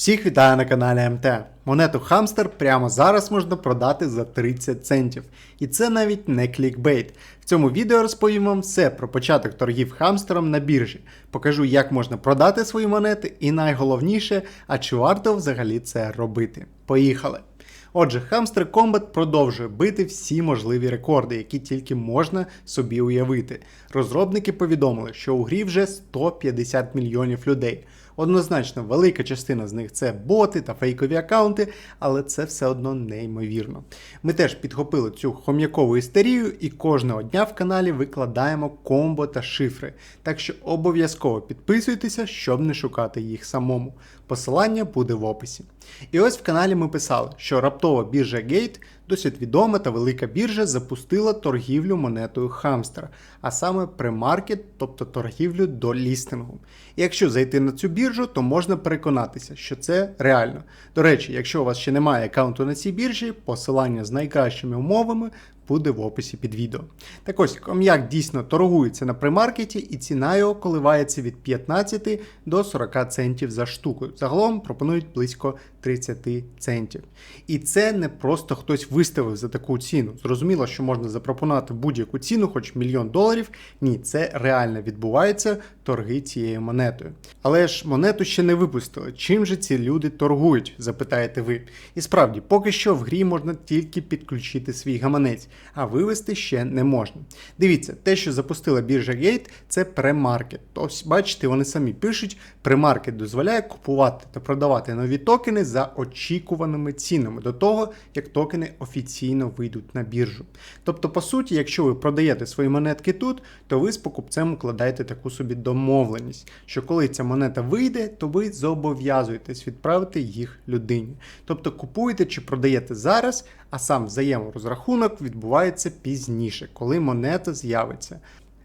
Всіх вітаю на каналі МТ. Монету Хамстер прямо зараз можна продати за 30 центів. І це навіть не клікбейт. В цьому відео розповім вам все про початок торгів хамстером на біржі. Покажу, як можна продати свої монети, і найголовніше, а чи варто взагалі це робити. Поїхали! Отже, Hamster Combat продовжує бити всі можливі рекорди, які тільки можна собі уявити. Розробники повідомили, що у грі вже 150 мільйонів людей. Однозначно, велика частина з них це боти та фейкові аккаунти, але це все одно неймовірно. Ми теж підхопили цю хом'якову істерію і кожного дня в каналі викладаємо комбо та шифри. Так що обов'язково підписуйтеся, щоб не шукати їх самому. Посилання буде в описі. І ось в каналі ми писали, що раптова біржа Gate, досить відома та велика біржа, запустила торгівлю монетою Хамстер, а саме премаркет, тобто торгівлю до лістингу. І якщо зайти на цю біржу, то можна переконатися, що це реально. До речі, якщо у вас ще немає аккаунту на цій біржі, посилання з найкращими умовами буде в описі під відео. Так ось, ком'як дійсно торгується на премаркеті, і ціна його коливається від 15 до 40 центів за штуку. Загалом пропонують близько 30 центів. І це не просто хтось виставив за таку ціну. Зрозуміло, що можна запропонувати будь-яку ціну, хоч мільйон доларів. Ні, це реально відбувається торги цією монетою. Але ж монету ще не випустили. Чим же ці люди торгують, запитаєте ви. І справді, поки що в грі можна тільки підключити свій гаманець, а вивести ще не можна. Дивіться, те, що запустила біржа Gate, це премаркет. Ось бачите, вони самі пишуть, премаркет дозволяє купувати та продавати нові токени за очікуваними цінами до того, як токени офіційно вийдуть на біржу. Тобто, по суті, якщо ви продаєте свої монетки тут, то ви з покупцем укладаєте таку собі домовленість, що коли ця монета вийде, то ви зобов'язуєтесь відправити їх людині. Тобто купуєте чи продаєте зараз, а сам взаєморозрахунок відбувається пізніше, коли монета з'явиться.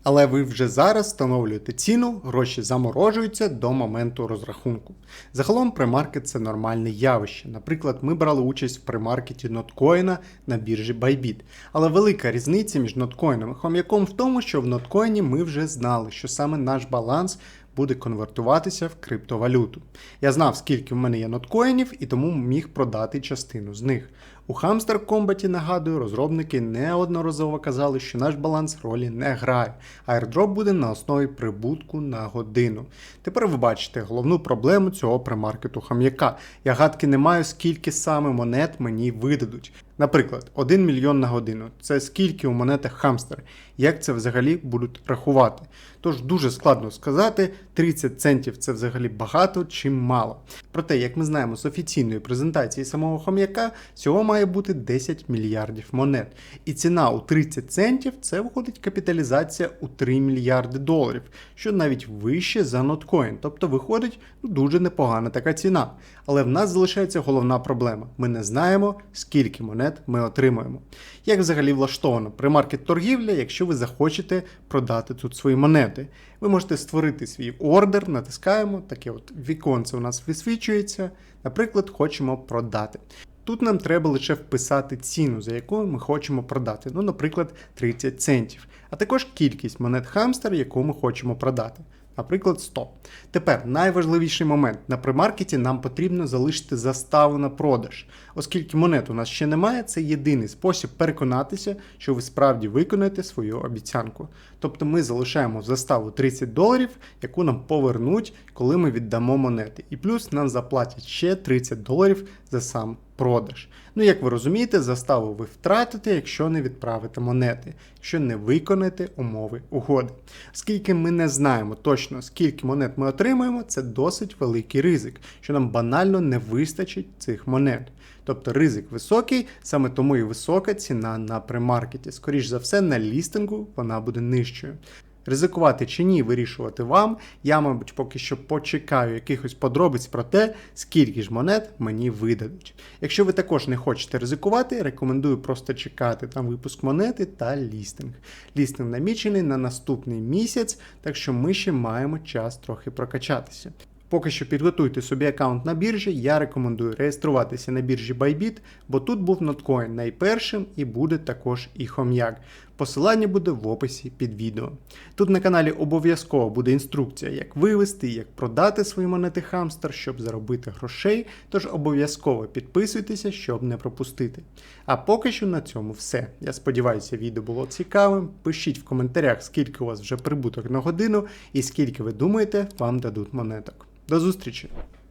Але ви вже зараз встановлюєте ціну, гроші заморожуються до моменту розрахунку. Загалом премаркет це нормальне явище. Наприклад, ми брали участь в премаркеті ноткоїна на біржі Bybit. Але велика різниця між ноткоїном і хом'яком в тому, що в ноткоїні ми вже знали, що саме наш баланс буде конвертуватися в криптовалюту. Я знав, скільки в мене є ноткоїнів, і тому міг продати частину з них. У Hamster Combat, нагадую, розробники неодноразово казали, що наш баланс ролі не грає. Airdrop буде на основі прибутку на годину. Тепер ви бачите головну проблему цього премаркету хам'яка. Я гадки не маю, скільки саме монет мені видадуть. Наприклад, 1 мільйон на годину. Це скільки у монетах Hamster. Як це взагалі будуть рахувати? Тож дуже складно сказати, 30 центів це взагалі багато чи мало. Проте, як ми знаємо з офіційної презентації самого хом'яка, всього має бути 10 мільярдів монет. І ціна у 30 центів це виходить капіталізація у 3 мільярди доларів, що навіть вище за ноткоін. Тобто виходить ну, дуже непогана така ціна. Але в нас залишається головна проблема: ми не знаємо, скільки монет ми отримуємо. Як взагалі влаштовано премаркет торгівля, якщо ви захочете продати тут свої монети? Ви можете створити свій ордер, натискаємо, таке от віконце у нас висвічується. Наприклад, хочемо продати. Тут нам треба лише вписати ціну, за якою ми хочемо продати, ну, наприклад, 30 центів, а також кількість монет хамстер, яку ми хочемо продати. Наприклад, 100. Тепер найважливіший момент. На примаркеті нам потрібно залишити заставу на продаж. Оскільки монет у нас ще немає, це єдиний спосіб переконатися, що ви справді виконаєте свою обіцянку. Тобто ми залишаємо заставу 30 доларів, яку нам повернуть, коли ми віддамо монети. І плюс нам заплатять ще 30 доларів за сам продаж. Ну, як ви розумієте, заставу ви втратите, якщо не відправите монети, якщо не виконаєте умови угоди. Оскільки ми не знаємо точно, скільки монет ми отримаємо, це досить великий ризик, що нам банально не вистачить цих монет. Тобто ризик високий, саме тому і висока ціна на премаркеті. Скоріш за все, на лістингу вона буде нижчою. Ризикувати чи ні, вирішувати вам. Я, мабуть, поки що почекаю якихось подробиць про те, скільки ж монет мені видадуть. Якщо ви також не хочете ризикувати, рекомендую просто чекати там випуск монети та лістинг. Лістинг намічений на наступний місяць, так що ми ще маємо час трохи прокачатися. Поки що підготуйте собі аккаунт на біржі, я рекомендую реєструватися на біржі Bybit, бо тут був ноткоін найпершим і буде також і хом'як. Посилання буде в описі під відео. Тут на каналі обов'язково буде інструкція, як вивести, як продати свої монети Хамстер, щоб заробити грошей. Тож обов'язково підписуйтеся, щоб не пропустити. А поки що на цьому все. Я сподіваюся, відео було цікавим. Пишіть в коментарях, скільки у вас вже прибуток на годину і скільки ви думаєте, вам дадуть монеток. До зустрічі!